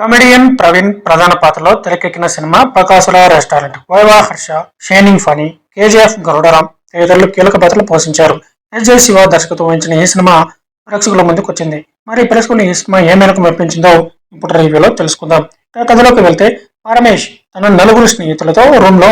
Comedian Praveen ప్రధాన పాత్రలో తెరకెక్కిన సినిమా ప్రకాశుల రెస్టారెంట్. వైవా హర్ష షేనింగ్ ఫనీ కేజీఎఫ్ గరుడరాం తదితరులు కీలక పాత్రలు పోషించారు. ఎస్జే శివ దర్శకత్వం వహించిన ఈ సినిమా ప్రేక్షకుల ముందుకు వచ్చింది. మరి ప్రేక్షకులు ఈ సినిమా ఏ మేరకు మెప్పించిందో ఇప్పుడు రివ్యూలో తెలుసుకుందాం. కథలోకి వెళ్తే పరమేష్ తన నలుగురు స్నేహితులతో రూమ్లో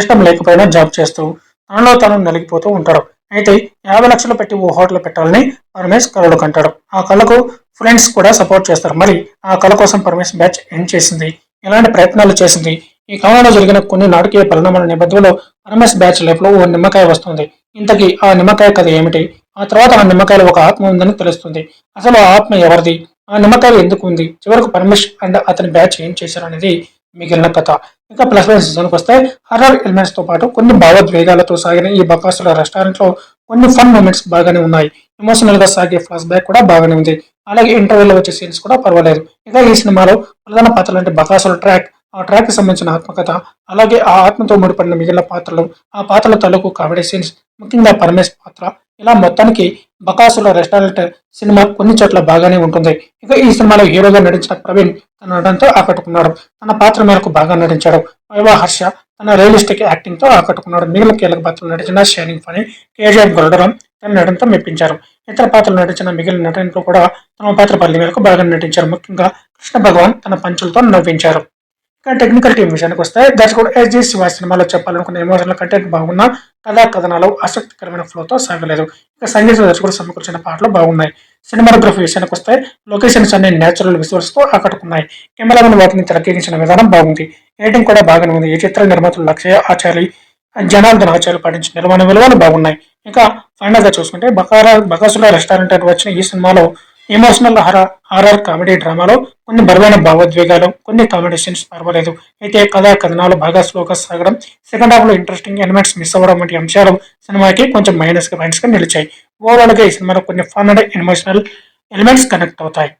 ఇష్టం లేకపోయినా జాబ్ చేస్తూ తనలో తను నలిగిపోతూ ఉంటారు. అయితే యాభై లక్షలు పెట్టి ఓ హోటల్ పెట్టాలని పరమేష్ కలలు కంటాడు. ఆ కళకు ఫ్రెండ్స్ కూడా సపోర్ట్ చేస్తారు. మరి ఆ కళ కోసం పరమేష్ బ్యాచ్ ఏం చేసింది? ఎలాంటి ప్రయత్నాలు చేసింది? ఈ కాలంలో జరిగిన కొన్ని నాటకీయ పరిణామాల నేపథ్యంలో పరమేష్ బ్యాచ్ లైఫ్లో ఓ నిమ్మకాయ వస్తుంది. ఇంతకీ ఆ నిమ్మకాయ కథ ఏమిటి? ఆ తర్వాత ఆ నిమ్మకాయలో ఒక ఆత్మ ఉందని తెలుస్తుంది. అసలు ఆ ఆత్మ ఎవరిది? ఆ నిమ్మకాయ ఎందుకు ఉంది? చివరకు పరమేష్ అండ్ అతని బ్యాచ్ ఏం చేశారు అనేది మిగిలిన కథ. ఇంకా ప్లస్ వన్ సీజన్కి వస్తే హర్రర్ ఎలిమెంట్స్తో పాటు కొన్ని భావోద్వేగాలతో సాగిన ఈ బకాసుల రెస్టారెంట్లో కొన్ని ఫన్ మూమెంట్స్ బాగానే ఉన్నాయి. ఎమోషనల్గా సాగే ఫ్లాష్ బ్యాక్ కూడా బాగానే ఉంది. అలాగే ఇంటర్వ్యూలో వచ్చే సీన్స్ కూడా పర్వాలేదు. ఇంకా ఈ సినిమాలో ప్రధాన పాత్రలు అంటే బకాసుల ట్రాక్ ఆ ట్రాక్కి సంబంధించిన ఆత్మకథ అలాగే ఆ ఆత్మతో ముడిపడిన మిగిలిన పాత్రలు ఆ పాత్రల తాలూకు కామెడీ సీన్స్ ముఖ్యంగా పరమేశ్ పాత్ర ఇలా మొత్తానికి బకాసుల రెస్టారెంట్ సినిమా కొన్ని చోట్ల బాగానే ఉంటుంది. ఇక ఈ సినిమాలో హీరోగా నటించిన ప్రవీణ్ తన నటనతో ఆకట్టుకున్నాడు. తన పాత్ర మేరకు బాగా నటించాడు. వైవా హర్ష తన రియలిస్టిక్ యాక్టింగ్తో ఆకట్టుకున్నాడు. మిగిలిన కీలక పాత్రలు నటించిన షైనింగ్ ఫనీ కేజీఎఫ్ గరుడరం తన నటనతో మెప్పించారు. ఇతర పాత్రలు నటించిన మిగిలిన నటనలు కూడా తమ పాత్ర పల్లి మేరకు బాగా నటించారు. ముఖ్యంగా కృష్ణ భగవాన్ తన పంచులతో నవ్వించారు. కానీ టెక్నికల్ టీం విషయానికి వస్తే దర్శకుడు ఎస్జి శివ సినిమాలో చెప్పాలనుకున్న ఎమోషనల్ కంటెంట్ బాగున్నా కథా కథనాలు ఆసక్తికరమైన ఫ్లోతో సాగలేదు. ఇక సంగీత దర్శకుడు సమకూర్చిన పాటలు బాగున్నాయి. సినిమాటోగ్రఫీ విషయానికి వస్తే లొకేషన్స్ అన్ని నేచురల్ విజువల్స్తో ఆకట్టుకున్నాయి. కెమెరామెన్ వాటిని తెరకెక్కించిన విధానం బాగుంది. ఎడిటింగ్ కూడా బాగానే ఉంది. ఈ చిత్ర నిర్మాతలు లక్ష్య ఆచారి జనార్దన్ ఆచార్యులు పాటించిన నిర్మాణ విలువలు బాగున్నాయి. ఇంకా ఫైనల్గా చూసుకుంటే బకారా బకాసుల రెస్టారెంట్ అని వచ్చిన ఈ సినిమాలో ఎమోషనల్ హర హారర్ కామెడీ డ్రామాలో కొన్ని బరువైన భావోద్వేగాలు కొన్ని కామెడీ సీన్స్ పర్వాలేదు. అయితే కథా కథనాలు బాగా స్లోగా సాగడం సెకండ్ హాఫ్లో ఇంట్రెస్టింగ్ ఎలిమెంట్స్ మిస్ అవ్వడం వంటి అంశాలు సినిమాకి కొంచెం మైనస్గా మైనస్గా నిలిచాయి. ఓవరాల్గా ఈ సినిమాలో కొన్ని fun and emotional elements connect అవుతాయి.